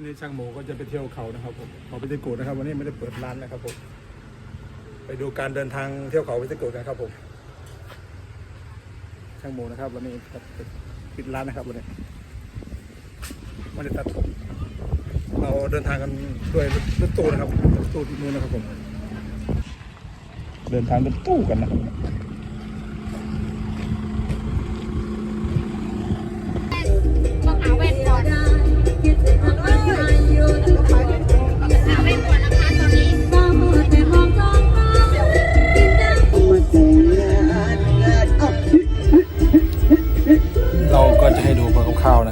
วันนี้ช่างโมก็จะไปเที่ยวเขานะครับผมเขาไปเที่ยวโกดนะครับ วันนี้ไม่ได้เปิดร้านนะครับผมไปดูการเดินทางเที่ยวเขาไปเที่ยวโกดกันครับผมช่างโมนะครับ วันนี้ปิดร้านนะครับวันนี้ไม่ได้ตัดผมเราเดินทางกันด้วยรถตู้นะครับรถตู้ที่นู้นนะครับผม เดินทางรถตู้กันนะครับ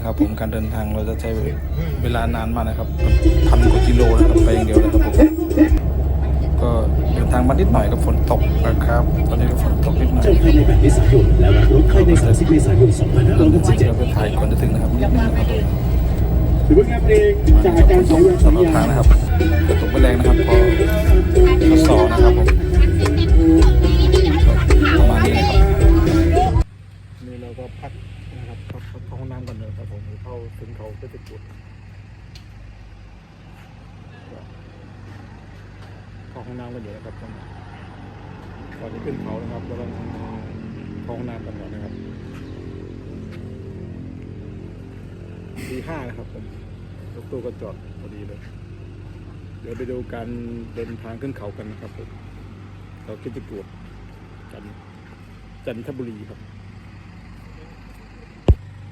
นะครับ ผมการเดินทางเราจะใช้เวลานานมากนะครับพันกว่ากิโลนะครับไปอย่างเดียวนะครับผมก็เดินทางมานิดหน่อยกับฝนตกนะครับ ตอนนี้ก็ฝนตกนิดหน่อยเจ้าภายใน8เมษายนและรับรถภายใน30เมษายนเราจะเดี๋ยว2567ไปถ่ายก่อนจะถึงนะครับนิดนึงนะครับผมถือว่างานเพลงจากอาการตสายกยาตสัญลอดญาทางนะครับตกไปแรงนะครับพอทดสอบนะครับผมประมาณนี้นะครับนี่เราก็พักนะครับพัก เข้าห้องน้ำกันเลยครับผมเข้าถึงเขาก็จะปวดเข้าห้องน้ำกันอยู่นะครับตอนก่อนจะขึ้นเขานะครับเราต้องเข้าห้องน้ำกันก่อนนะครับตีห้านะครับผมรถตู้ก็จอดพอดีเลย เดี๋ยวไปดูการเดินทางขึ้นเขากันนะครับผมเราคิดจะกวดจันจันทบุรีครับ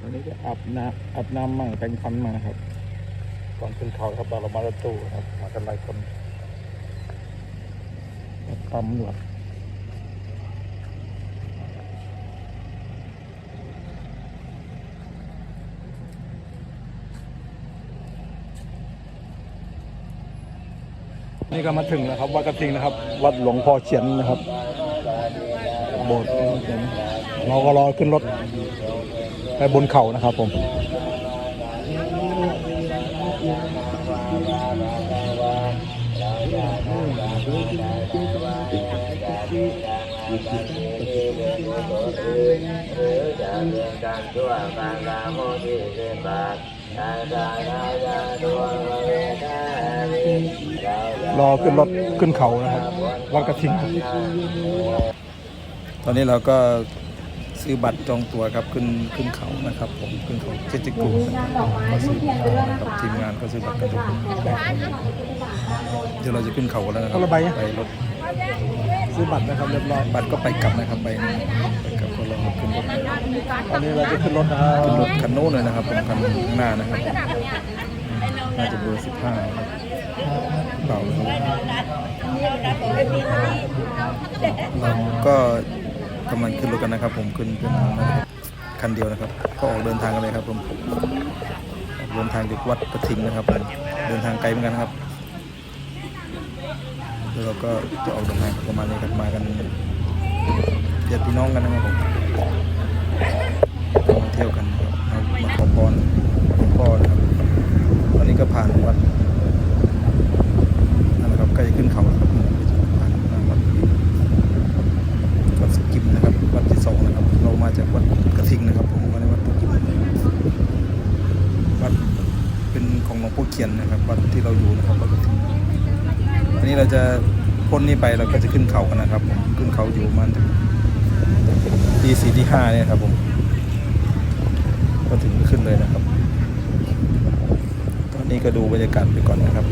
ตอนนี้ก็อาบน้ำอาบน้ำมั่งแต่งฟันมานะครับก่อนขึ้นเขาครับเรามารถตู้ครับมากันหลายคนตำรวจนี่ก็มาถึงแล้วครับวัดกระทิงนะครับ วัดหลวงพ่อเฉียนนะครับโบสถ์เราก็รอขึ้นรถ ไปบนเขานะครับผมรชั่วการลาโมที่เป็นบาปตายตายตายตายตัวเวทนาวิเรารอขึ้นรถขึ้นเขานะครับวัดกระทิง ตอนนี้เราก็ ซื้อบัตรจองตั๋วครับขึ้นขึ้นเขานะครับ ผมขึ้นเขาเจจิกุนะครับก็ซื้อนะครับทีมงานก็ซื้อบัตรกันทุกคนเดี๋ยวเราจะขึ้นเขากันแล้วนะครับไปรถซื้อบัตรนะครับเรียบร้อยบัตรก็ไปกลับนะครับไปไปกลับก็เราขึ้นรถตอนนี้เราจะขึ้นรถนะครับขึ้นรถคันโน้นเลยนะครับผมคันข้างหน้านะครับน่าจะเบอร์สิบห้าเปล่านะครับเราก็ กำลังขึ้นรถกันนะครับ ผมขึ้นขึ้นนะครับคันเดียวนะครับ ก็ออกเดินทางกันเลยครับผมเดินทางจากวัดกระทิงนะครับผมเดินทางไกลเหมือนกันครับแล้วเราก็จะออกเดินทางประมาณนี้ครับมากันญาติพี่น้องกันนะครับผมมาเที่ยวกันนะครับมาขอพรหลวงพ่อนะครับตอนนี้ก็ผ่านวัดนั่นแหละครับใกล้ขึ้นเขาแล้วครับผ่านวัดวัด สกิมนะครับวัดที่สองนะครับเรามาจากวัดกระทิงนะครับผมมาในวัดสกิมวัดเป็นของหลวงพ่อเขียนนะครับ วัดที่เราอยู่นะครับวัดกระทิงอันนี้เราจะพ้นนี่ไปเราก็จะขึ้นเขากันนะครับผมขึ้นเขาอยู่มันที่สี่ที่ห้าเนี่ยครับผมก็ถึงขึ้นเลยนะครับ ตอนนี้ก็ดูบรรยากาศไปก่อนนะครับ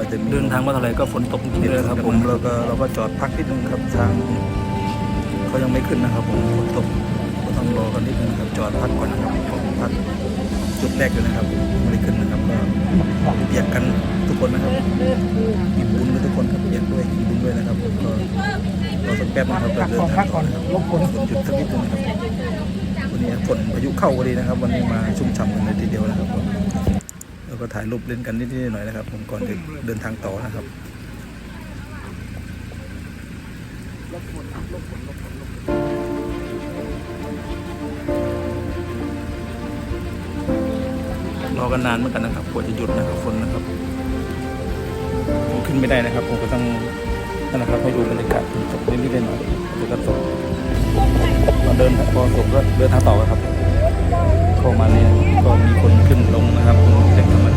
ก็ฝนตกนี่เลยครับผมเราก็เราก็จอดพักนิดนึงครับทางเขายังไม่ขึ้นนะครับผมฝนตกก็ต้องรอกันนิดนึงครับจอดพักก่อนนะครับผมพักจุดแรกอยู่นะครับไม่ได้ขึ้นนะครับก็เปียกกันทุกคนนะครับมีบุญด้วยทุกคนครับเปียกด้วยมีบุญด้วยนะครับผมก็รอสักแป๊บนึงครับเราเดินทางก่อนะครับลบฝนหยุดสักนิดนึงครับวันนี้ฝนพายุเข้าพอดีนะครับ วันนี้มาชุ่มฉ่ำกันเลยทีเดียวนะครับผม แล้วก็ถ่ายรูปเล่นกันนิดๆหน่อยๆนะครับ ผมก่อนจะเดินทางต่อนะครับรอกันนานเหมือนกันนะครับกว่าจะหยุดนะครับฝนนะครับผมขึ้นไม่ได้นะครับ ผมก็ต้องนั่นนะครับให้ดูบรรยากาศตกนิดๆหน่อยๆแล้วก็ตกพอเดินพอตกก็เดินทางต่อครับเข้ามาเนี่ยก็มีคนขึ้นลงนะครับคนเด็กธร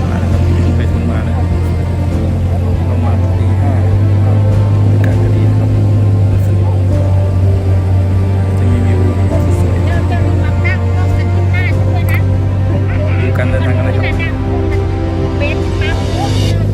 การเดินทางกันนะครับ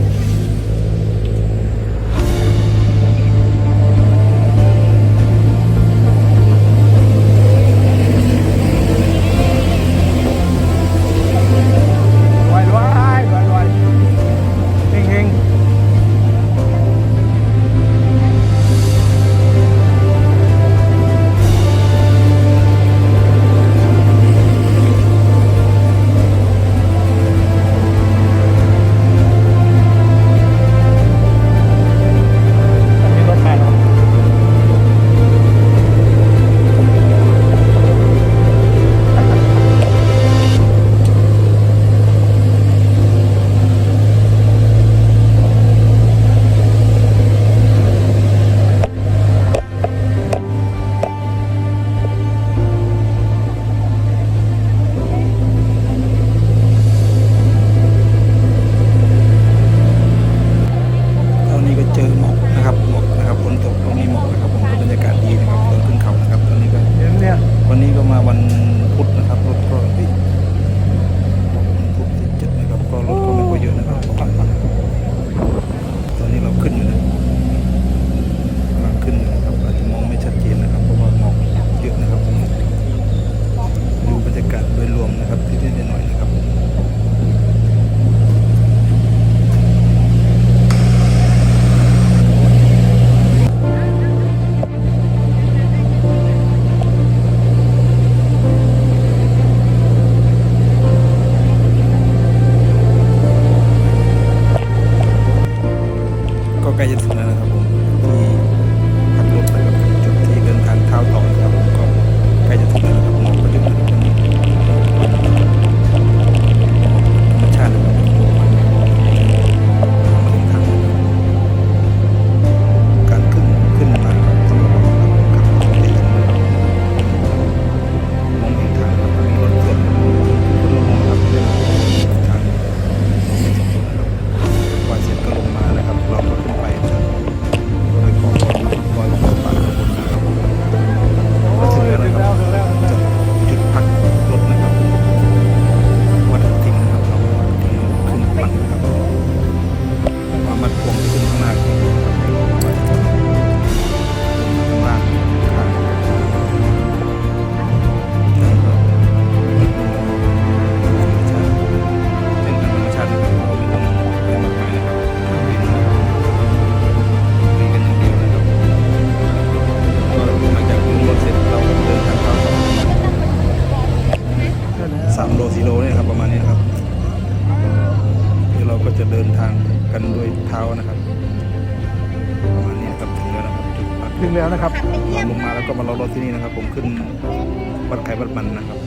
วัดไข่วัดมันนะครับ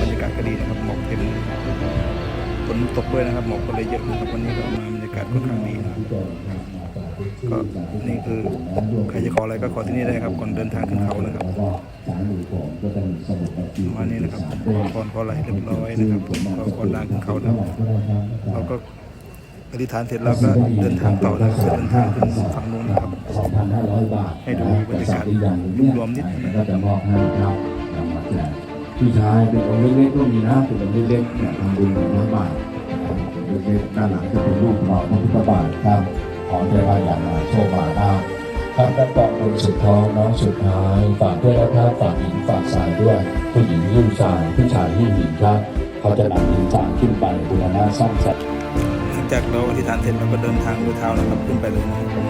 บรรยากาศก็ดีนะครับหมอกเต็มฝนตกด้วยนะครับหมอกก็เลยเยอะนะครับวันนี้ก็มาบรรยากาศค่อนข้างดีนะครับก็นี่คือใครจะขออะไรก็ขอที่นี่ได้ครับก่อนเดินทางขึ้นเขานะครับประมาณนี้นะครับขอพรขออะไรเรียบร้อยนะครับผมก็ก่อนทางขึ้นเขานะครับเราก็อธิษฐานเสร็จแล้วก็เดินทางต่อนะครับเดินทางขึ้นฝั่งนู้นนะครับให้ดูบรรยากาศรวมๆนิดนึงนะครับ จะมอบให้ครับนำมาแจกผู้ชายเป็นองค์เล็กๆก็มีนะเป็นองค์เล็กๆเนี่ยทำบุญหนึ่งร้อยบาทองค์เล็กๆด้านหลังจะเป็นรูปหล่อพระพุทธบาทครับขอได้มาอย่างมาโชคมาได้ครับและกองบุญสุดท้องน้องสุดท้ายฝากด้วยนะครับฝากหญิงฝากชายด้วย ผู้หญิงหิ้วชายผู้ชายหิ้วหญิงครับเขาจะนำหญิงชายขึ้นไปบูรณะสร้างสรรค์หลังจากเราอธิษฐานเสร็จเราก็เดินทางด้วยเท้านะครับขึ้นไปเลยนะครับก็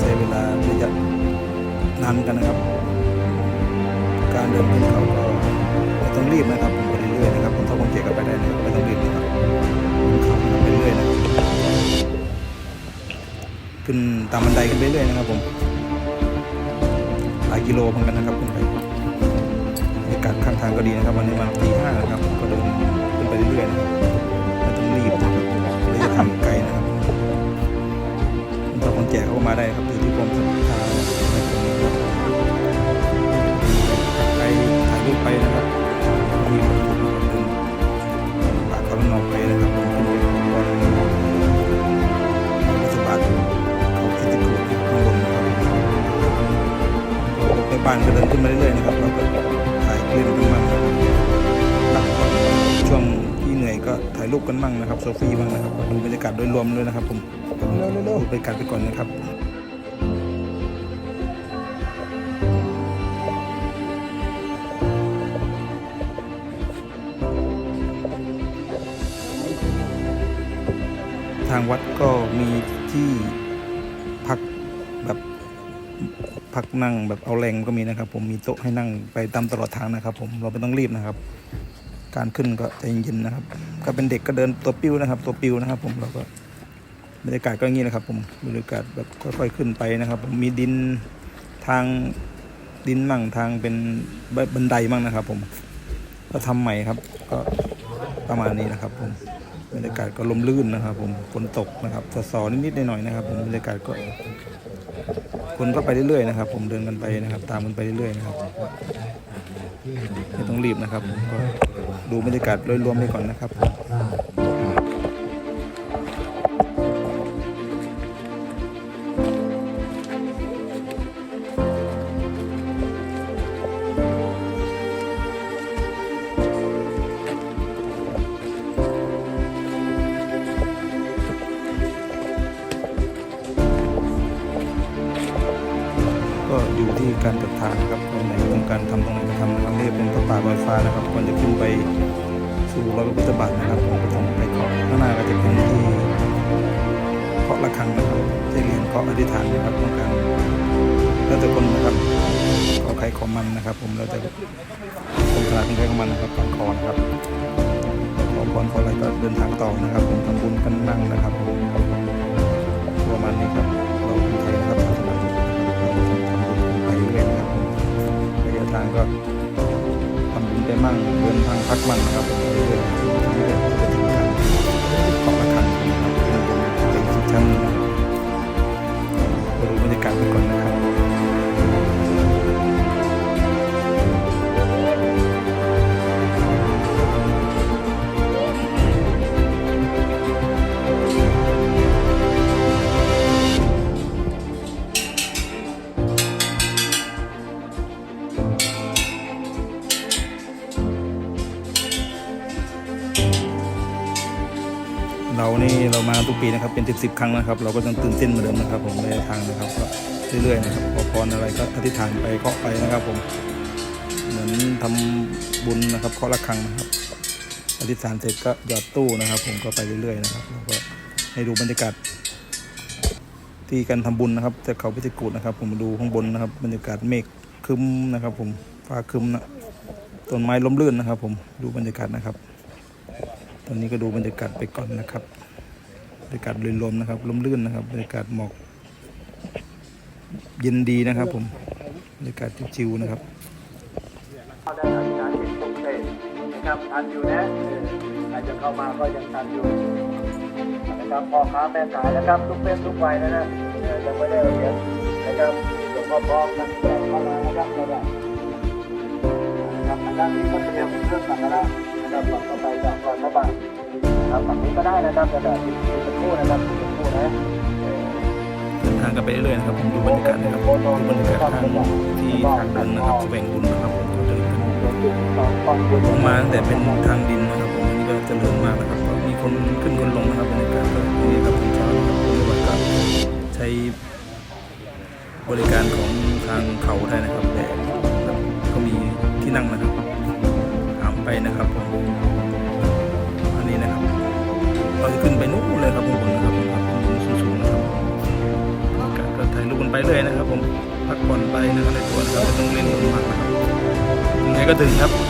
ใช้เวลาระยะนานกันนะครับ การเดินขึ้นเขาก็ไม่ต้องรีบนะครับผมไปเรื่อยๆนะครับผมถ้าผมเกียร์ก็ไปได้นะครับไม่ต้องรีบนะครับขึ้นไปเรื่อยๆนะครับขึ้นตามบันไดกันไปเรื่อยๆนะครับ ผมหลายกิโลเหมือนกันนะครับขึ้นไปบรรยากาศข้างทางก็ดีนะครับ วันนี้มาตีห้านะครับก็เดินขึ้นไปเรื่อยๆนะครับไม่ต้องรีบนะครับระยะทางไกลนะครับถ้าคนแก่เข้ามาได้ครับอยู่ที่ความศรัทธานะครับ รูปไปนะครับมีคนถูกนะครับเดินป่าเขาลนอกไปนะครับผมขึ้นไปบนสะพานเขาคิดจะกูข้างบนนะครับในบ้านก็เดินขึ้นมาเรื่อยๆนะครับเราก็ถ่ายคลิปกันบ้างหลับก่อนช่วงที่เหนื่อยก็ถ่ายรูปกันบ้างนะครับโซฟี่บ้างนะครับดูบรรยากาศโดยรวมด้วยนะครับผมเร็วๆดูบรรยากาศไปก่อนนะครับ วัดก็มีที่พักแบบพักนั่งแบบเอาแรงก็มีนะครับ ผมมีโต๊ะให้นั่งไปตามตลอดทางนะครับ ผมเราไม่ต้องรีบนะครับ การขึ้นก็ใจเย็นๆนะครับ ก็เป็นเด็กก็เดินตัวปิ้วนะครับ ตัวปิ้วนะครับ ผมเราก็บรรยากาศก็อย่างนี้นะครับ ผมบรรยากาศแบบค่อยๆขึ้นไปนะครับ ผมมีดินทางดินมั่งทางเป็นบันไดมั่งนะครับ ผมก็ทำใหม่ครับ ก็ประมาณนี้นะครับ ผม บรรยากาศก็ลมลื่นนะครับ ผมฝนตกนะครับสอๆนิดๆหน่อยๆนะครับ ผมบรรยากาศก็คนก็ไปเรื่อยๆนะครับ ผมเดินกันไปนะครับ ตามกันไปเรื่อยๆนะครับไม่ต้องรีบนะครับผมก็ดูบรรยากาศโดยรวมไปก่อนนะครับ จะเรียนเคาะอธิษฐานนะครับต้องการแล้วแต่คนนะครับขอใครขอมันนะครับ ผมแล้วแต่คนขนาดของใครของมันนะครับปักคอนะครับขอพรขออะไรก็เดินทางต่อนะครับ ผมทำบุญกันนั่งนะครับผมประมาณนี้ครับเราคนไทยนะครับพัฒนาอยู่นะครับเราต้องทำบุญไปเรื่อยนะครับผมระยะทางก็ทำบุญไปมั่งเดินทางพักมั่งนะครับผมเรื่อยๆเรื่อยๆจะถึงกันขอละครังนะครับเป็นบุญเป็นอีกชั้นหนึงนะครับไป ดูบ นนะครับเรานี่เรามาทุกปีนะครับเป็นสิบสิบครั้งนะครับ เราก็ต้องตื่นเต้นเหมือนเดิมนะครับผมในทางนะครับก็เรื่อยๆนะครับขอพรอะไรก็อธิษฐานไปเคาะไปนะครับ ผมเหมือนทำบุญนะครับเคาะระฆังนะครับอธิษฐานเสร็จก็หยอดตู้นะครับ ผมก็ไปเรื่อยๆนะครับแล้วก็ให้ดูบรรยากาศที่การทำบุญนะครับจากเขาพิจิกูดนะครับ ผมดูข้างบนนะครับบรรยากาศเมฆคึมนะครับ ผมฟ้าคึมนะต้นไม้ล้มลื่นนะครับ ผมดูบรรยากาศนะครับ ตอนนี้ก็ดูบรรยากาศไปก่อนนะครับ บรรยากาศโดยรวมนะครับลมลื่นนะครับบรรยากาศหมอก เย็นดีนะครับ ผมบรรยากาศชิวๆนะครับได้อธิษฐานจิตปลุกเสกนะครับทันอยู่นะออใครจะเข้ามาก็ยังทันอยู่นะครับพ่อค้าแม่ขายนะครับทุกเพศทุกวัยนะนะยังไม่ได้เรียญนะครับหลวงพ่อพร้อมกันแจกเข้ามานะครับเราได้นะครับทางด้านนี้ก็เตรียมเครื่องสังฆทานนะครับก่อนเข้าไปจากก่อนพระบาท นะครับฝั่งนี้ก็ได้นะครับกระดาษที่สักครู่นะครับสักครู่นะเดินทางกันไปเรื่อยๆนะครับผมดูบรรยากาศนะครับดูบรรยากาศทางที่ทางเดินนะครับแสวงบุญนะครับผมก็เดินกันผมมาตั้งแต่เป็นทางดินนะครับผมนนี้ก็เจริญมากนะครับมีคนขึ้นคนลงนะครับบรรยากาศก็นี่ครับผมเช้านะครับผมในวัดก็ใช้บริการของทางเขาได้นะครับแต่ ก็ถึงครับ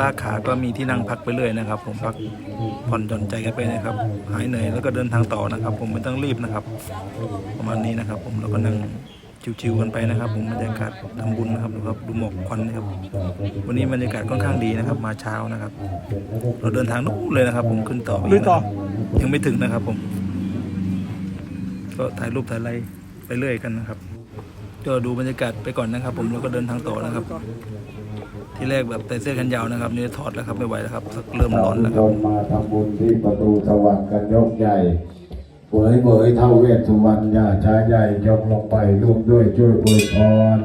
ลากขาก็มีที่นั่งพักไปเรื่อยนะครับ ผมพักผ่อนหย่อนใจกันไปนะครับ หายเหนื่อยแล้วก็เดินทางต่อนะครับ ผมไม่ต้องรีบนะครับ ประมาณนี้นะครับ ผมแล้วก็นั่งชิวๆกันไปนะครับ ผมบรรยากาศทำบุญนะครับดูครับดูหมอกควันนะครับ วันนี้บรรยากาศค่อนข้างดีนะครับ มาเช้านะครับ เราเดินทางนู้นเลยนะครับ ผมขึ้นต่อไปอีกนะครับยังไม่ถึงนะครับ ผม ก็ถ่ายรูปถ่ายอะไรไปเรื่อยกันนะครับก็ดูบรรยากาศไปก่อนนะครับ ผมแล้วก็เดินทางต่อนะครับ ที่แรกแบบใส่เสื้อแขนยาวนะครับ นี่ถอดแล้วครับไม่ไหวแล้วครับเริ่มร้อนแล้วครับมาทำบุญที่ประตูสวรรค์กันยกใหญ่เผยเผยเท่าเวสสุวรรณญาช้าใหญ่ยกลงไปร่วมด้วยช่วยบวยพร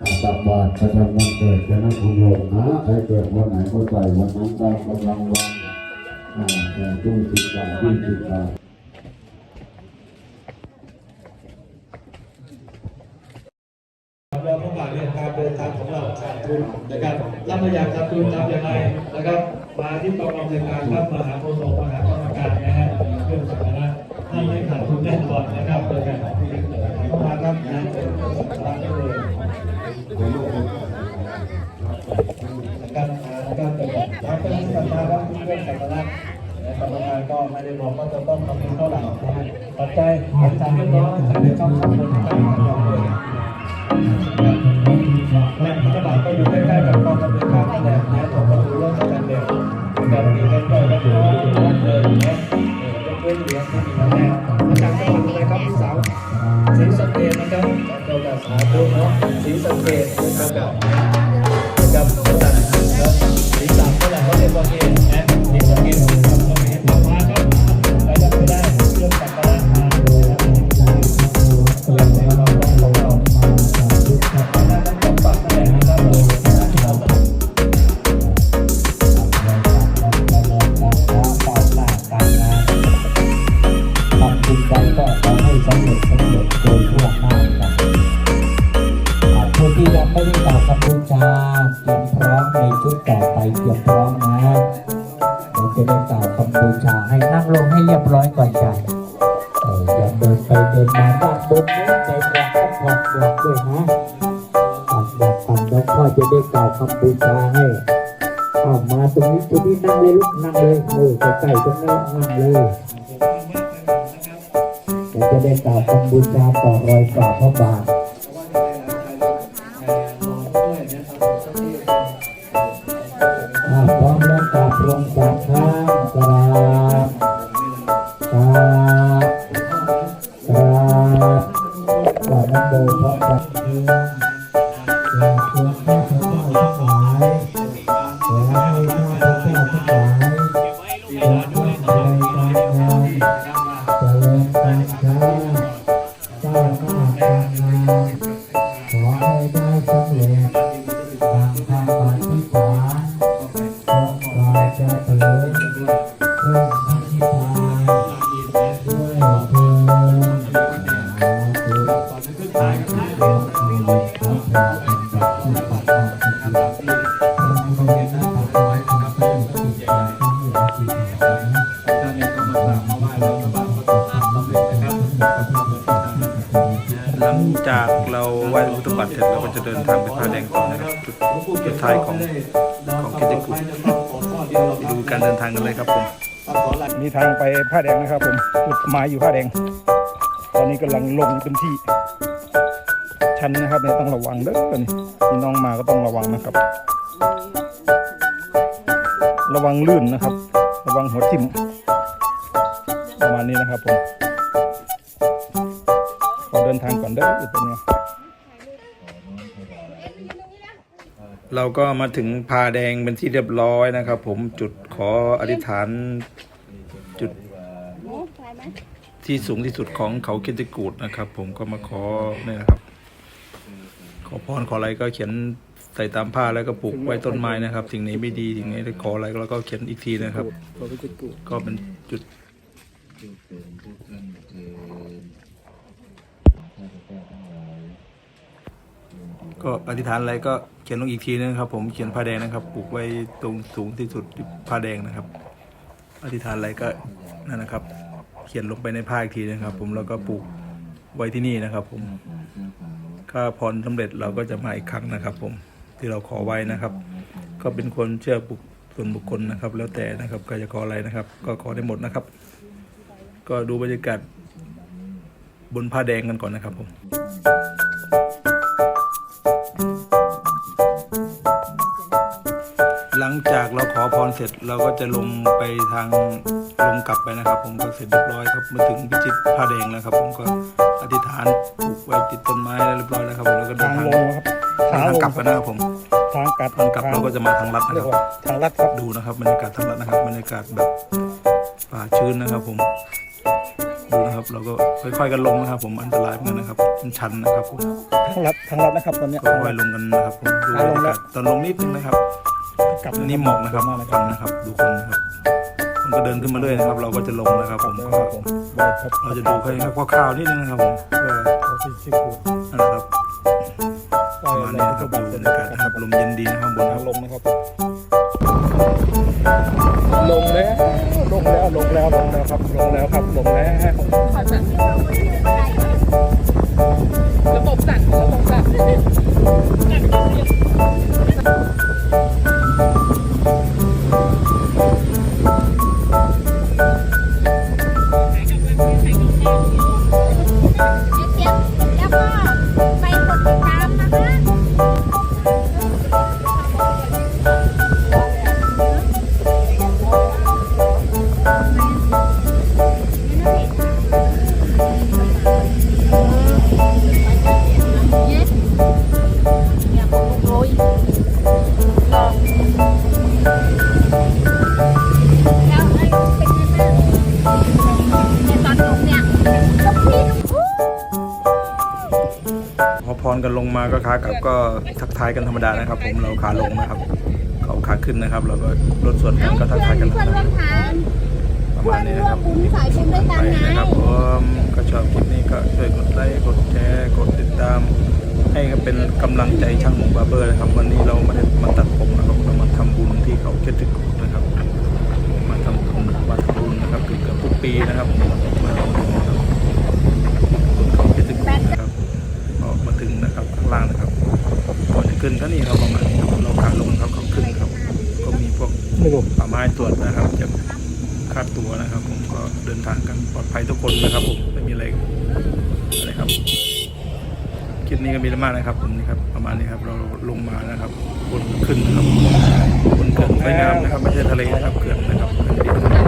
อาตับบาตรประจำวันเกิดกันนะคุณโยมนะใครเกิดวันไหนก็ใส่วันนั้นตามกำลังวันอ่าแต่ตู้สิบบาทยี่สิบบาท เราต้องการเรื่องการเดินทางของเราขาดทุนนะครับ รับมาอยากขาดทุนทำยังไงนะครับ มาที่กองกำลังการครับมหาโฆษกมหากรรมการนะฮะเรื่องสัมภาระท่านไม่ขาดทุนแน่นอนนะครับโดยการที่เข้ามาครับนะตามได้เลยนะครับนะครับแต่ครับเป็นสัมภาระที่เรื่องสัมภาระกรรมการก็ไม่ได้บอกว่าจะต้องทำเป็นเท่าไหร่นะฮะปัจจัยปัจจัยเรียบร้อยจะได้เข้าข้อมูลการจัดการเลยแหล่งพัฒนาก็อยู่ใก นาะสีสะเกตครับนะครับ ชาเตรียมพร้อมในชุดต่อไปเตรียมพร้อมนะเราจะได้กล่าวคำบูชาให้นั่งลงให้เรียบร้อยก่อนจ้ะอย่าเดินไปเดินมาด้านบนนู้นใจกว้างก็พอดบอกด้วยนะปัดบอกปัดแล้วพ่อจะได้กล่าวคำบูชาให้เอามาตรงนี้ตรงนี้นั่งเลยลูกนั่งเลยเออใกล้ๆตรงนั้นนั่งเลยจะได้กล่าวคำบูชาต่อรอยกราบพระบาท ราบกราบน้ำโมพระจักรก จากเราไหว้พระพุทธบาทเสร็จเราก็จะเดินทางไปผาแดงต่อนะครับจุดสุดท้ายของของกิจกรรมไปดูการเดินทางกันเลยครับผมมีทางไปผ้าแดงนะครับ ผมจุดหมายอยู่ผ้าแดง ตอนนี้กำลังลงเป็นที่ ชันนะครับเนี่ยต้องระวังเด้อนี่พี่น้องมาก็ต้องระวังนะครับ ระวังลื่นนะครับ ระวังหัวทิ่มประมาณนี้นะครับผม เดินทางก่อนเด้อเป็นไงเราก็มาถึงพาแดงเป็นที่เรียบร้อยนะครับ ผมจุดขออธิษฐานจุดที่สูงที่สุดของเขาเคิกูดนะครับ ผมก็มาขอเนี่ยครับ ขอพรขออะไรก็เขียนใส่ตามผ้าแล้วก็ปลูกไว้ต้นไม้นะครับสิ่งไหนไม่ดีสิ่งไหนขออะไรแล้วก็เขียนอีกทีนะครับ ก็เป็นจุด ก็อธิษฐานอะไรก็เขียนลงอีกทีนะครับ ผมเขียนผ้าแดงนะครับปลูกไว้ตรงสูงที่สุดผ้าแดงนะครับ อธิษฐานอะไรก็นั่นนะครับ เขียนลงไปในผ้าอีกทีนะครับ ผมแล้วก็ปลูกไว้ที่นี่นะครับ ผมถ้าพรสำเร็จเราก็จะมาอีกครั้งนะครับ ผมที่เราขอไว้นะครับ ก็เป็นคนเชื่อบุคส่วนบุคคลนะครับ แล้วแต่นะครับใครจะขออะไรนะครับ ก็ขอได้หมดนะครับ ก็ดูบรรยากาศบนผ้าแดงกันก่อนนะครับผม ลังจากเราขอพรเสร็จเราก็จะลงไปทางลงกลับไปนะครับ ผมก็เสร็จเรียบร้อยครับมาถึงพิจิตรผ้าแดงแล้วครับ ผมก็อธิษฐานปลูกไว้ติดต้นไม้แล้วเรียบร้อยแล้วครับผมแล้วก็เดินทางทางลงครับทางกลับกันนะครับผมทางกลับทางกลับเราก็จะมาทางลัดนะเรีคยรักบว่าทางลัดครับดูนะครับบรรยากาศทางลัดนะครับบรรยากาศแบบป่าชื้นนะครับ ผมดูนะครับเราก็ค่อยๆกันลงนะครับ ผมอันตรายเหมือนกันนะครับมันชันนะครับผมทางลัดทางลัดนะครับตอนเนี้ยก็ค่อยๆลงกันนะครับผมดูบรรยากาศตอนลงนิดนึงนะครับ กลับอันนี้หมอกนะครับควันนะครับ ดูคนนะครับคนก็เดินขึ้นมาเรื่อยนะครับ เราก็จะลงนะครับ ผมก็ครับผมไว้ครับเราจะดูแค่คร่าวๆนิดนึงนะครับผมก็เขาที่ชื่อกูนั่นแหละครับประมาณนี้นะครับบัดูตบรรยากาศนะครับลมเย็นดีนะครับบนคทารังบลงนะครับ ลงแล้วลงแล้วลงแล้วลงแล้วครับลงแล้วครับลงแล้วระบบสั่นระบบสั่น กันลงมาก็ขากลับก็ทักทายกันธรรมดานะครับ ผมเราขาลงนะครับ เขาขาขึ้นนะครับ เราก็รถส่วนกันก็ทักทายกันธรรเพื่มอนร่วดามทางประมาณนี้นะครับบุญสายบุญด้วยกันไปไงนะครับผมก็ชอบคลิปนี้ก็ช่วยกดไลค์กดแชร์กดติดตาม ให้เป็นกำลังใจช่างหมูบาร์เบอร์นะครับ วันนี้เราไมาได้มาตัดผมนะครับเรามาทำบุญที่เขาเคิดถึงนะครับ มาทำบุญมาทำบุญนะครับเกือบๆทุกปีนะครับมาทำบุญนะครับบนเขาเคิดถึงนะครับก็มาถึงนะครับข้างล่างนะครับ ก่อนจะขึ้นก็นี่ครับประมาณนี้ครับเราขาลงครับเขาขึ้นครับ ก็มีพวกป่าไม้ตรวจนะครับจะคาดตัวนะครับ ผมก็เดินทางกันปลอดภัยทุกคนนะครับ ผมไม่มีอะไรอะไรครับคลิปนี้ก็มีมากนะครับผมนี่ครับประมาณนี้ครับเราลงมานะครับบนขึ้นนะครับบนเขื่อนสวยงามนะครับ ไม่ใช่ทะเลนะครับเขื่อนนะครับ